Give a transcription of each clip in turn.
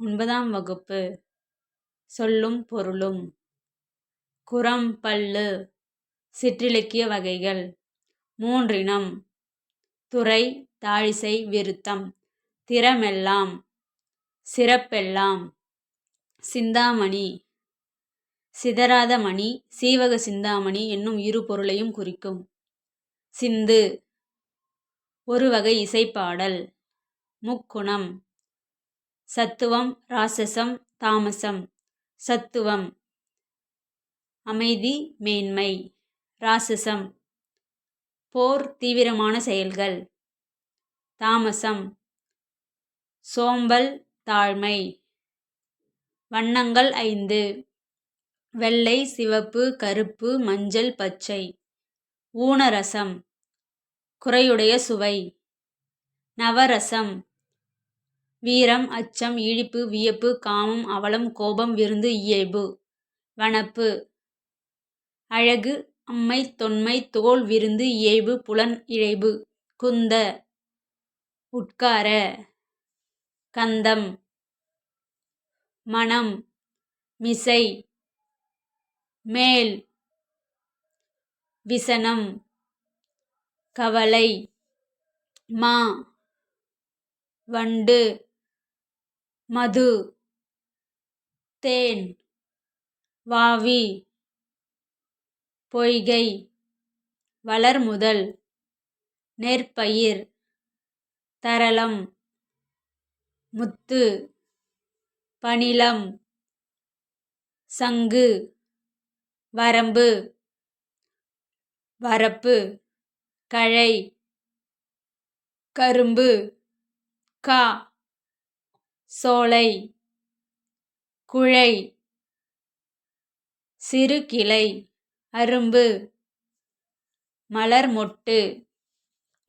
ஒன்பதாம் வகுப்பு. சொல்லும் பொருளும். குரம் பல்லு சிற்றிலக்கிய வகைகள். மூன்றினம். துறை தாழிசை விருத்தம். திறமெல்லாம். சிறப்பெல்லாம். சிந்தாமணி. சிதறாத மணி சீவக சிந்தாமணி என்னும் இரு பொருளையும் குறிக்கும். சிந்து. ஒரு வகை இசைப்பாடல் முக்குணம். சத்துவம் ராசசம் தாமசம். சத்துவம். அமைதி மேன்மை. ராசசம் போர் தீவிரமான செயல்கள். தாமசம். சோம்பல் தாழ்மை. வண்ணங்கள் ஐந்து. வெள்ளை சிவப்பு கருப்பு மஞ்சள் பச்சை. ஊனரசம். குறையுடைய சுவை. நவரசம். வீரம் அச்சம் இழிப்பு வியப்பு காமம் அவலம் கோபம் விருந்து இயல்பு. வனப்பு. அழகு அம்மை தொன்மை தோல் விருந்து இயைபு புலன் இழைபு. குந்த. உட்கார. கந்தம். மனம். மிசை. மேல். விசனம். கவலை. மா. வண்டு. மது. தேன். வாவி. பொய்கை. வளர்முதல். நெற்பயிர் தரளம். முத்து. பணிலம் சங்கு. வரம்பு. வரப்பு. கழை. கரும்பு. கா. சோலை குழை சிறு கிளை அரும்பு மலர் மொட்டு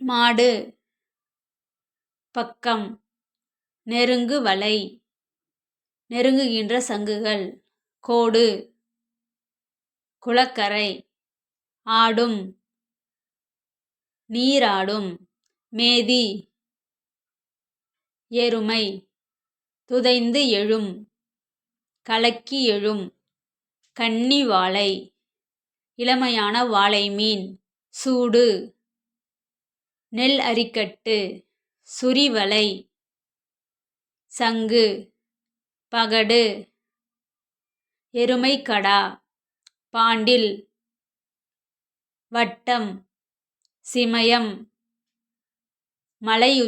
மாடு பக்கம் நெருங்கு வலை நெருங்குகின்ற சங்குகள் கோடு குளக்கரை ஆடும் நீராடும் மேதி எருமை துதைந்து எழும் கலக்கி எழும் கன்னி வாழை இளமையான வாழை மீன் சூடு நெல் அரிக்கட்டு சுரிவலை சங்கு பகடு எருமைக்கடா பாண்டில் வட்டம் சிமயம் மலையு